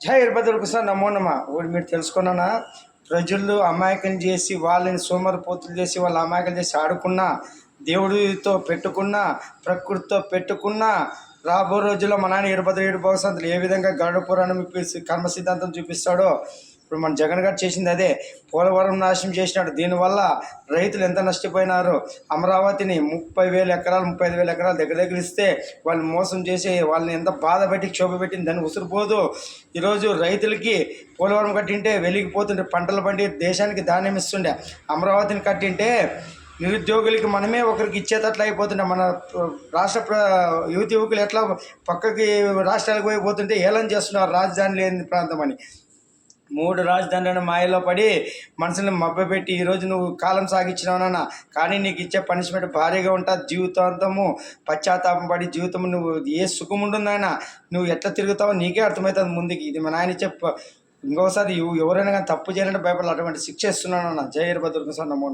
జై ఇరబదులకు సార్ నమో నమ. ఒకటి మీరు తెలుసుకున్నానా? ప్రజలు అమాయకం చేసి వాళ్ళని సోమరిపోతులు చేసి వాళ్ళ అమాయకం చేసి ఆడుకున్నా దేవుడితో పెట్టుకున్నా ప్రకృతితో పెట్టుకున్నా రాబో రోజుల్లో మా నాన్న ఇరవై ఏడు భవిష్యత్తులు ఏ విధంగా గరుడ పురాణం ఇప్పి- కర్మ సిద్ధాంతం చూపిస్తాడో ఇప్పుడు మన జగన్ గారు చేసింది అదే. పోలవరం నాశనం చేసినాడు. దీనివల్ల రైతులు ఎంత నష్టపోయినారు? అమరావతిని ముప్పై వేల ఎకరాలు ముప్పై ఐదు వేల ఎకరాలు దగ్గర దగ్గర ఇస్తే వాళ్ళు మోసం చేసి వాళ్ళని ఎంత బాధ పెట్టి క్షోభ పెట్టింది దాన్ని ఉసురుపోదు ఈరోజు రైతులకి పోలవరం కట్టింటే వెలిగిపోతుండే. పంటలు పండి దేశానికి ధాన్యం ఇస్తుండే. అమరావతిని కట్టింటే నిరుద్యోగులకి మనమే ఒకరికి ఇచ్చేటట్లు అయిపోతుండే. మన రాష్ట్ర ప్ర యువతి యువకులు ఎట్లా పక్కకి రాష్ట్రాలకు పోయిపోతుంటే ఏలం చేస్తున్నారు రాజధాని లేని ప్రాంతం అని. మూడు రాజధానులను మాయలో పడి మనుషులను మభ్యపెట్టి ఈరోజు నువ్వు కాలం సాగించినావునన్నా కానీ నీకు ఇచ్చే పనిష్మెంట్ భారీగా ఉంటుంది. జీవితాంతము పశ్చాత్తాపం పడి జీవితం నువ్వు ఏ సుఖం ఉంటుందైనా నువ్వు ఎట్లా తిరుగుతావో నీకే అర్థమవుతుంది ముందుకి. ఇది మా నాయన ఇచ్చే ఇంకోసారి ఎవరైనా కానీ తప్పు చేయాలంటే భయపడాలి. అటువంటి శిక్ష ఇస్తున్నాను అన్న జయ ఇరభద్రకు సార్ నమో